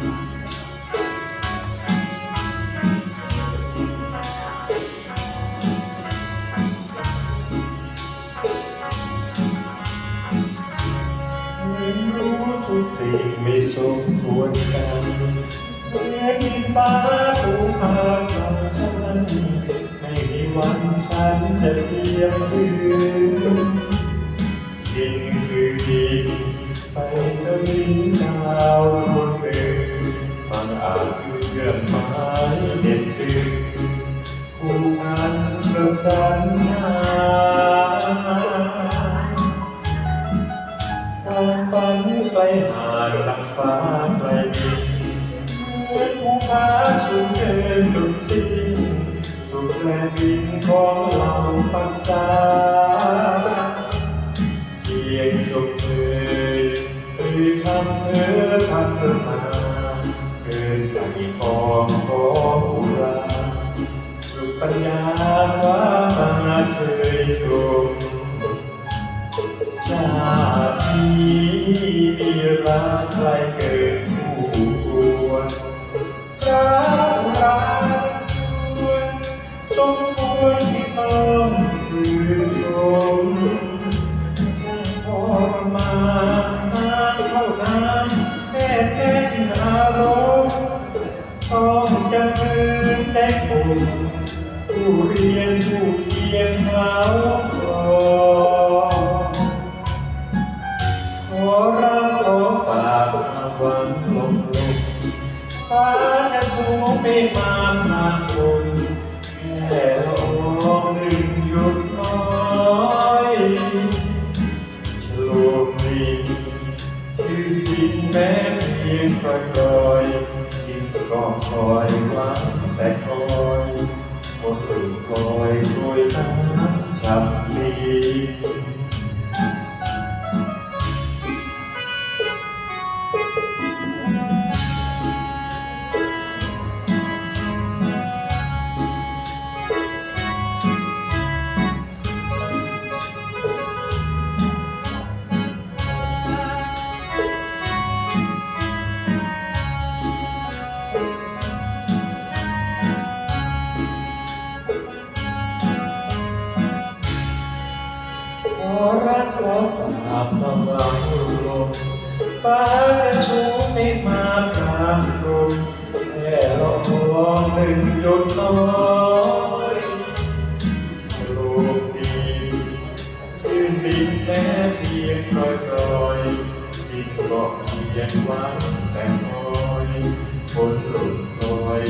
เรียนรู้ทุกสิ่งไม่สมควรกันเมื่อดินฟ้าถูกพาดเราเท่านั้นไม่มีวันฉันจะเทียมถึง ประสานงานความฝันไปหาลังฟ้าไกลดินเหมือนภูผาสูงเกินจนสิ้นสุดแผ่นดินของเราปักษาเพียงชมเชยหรือคำเพ้อพันมาเกินใจปองขอ ปัญญาว่ามาเคยจมชาตินี้มีรักใครเกิด ยนถูกเทียนเขาก่อนขอรับขอฝากความหวังลงลงฟ้าจะสูงไม่มาผ่ากคน รักก็ฝากมาบางลมฟ้ากระชูไม่มาพรางลมแค่เราทองหนึ่งหยดน้อยโลกนี้คือดินแม่เพียงคอยคอยดินก็เพียงหวังแต่คอยคนหลุดลอย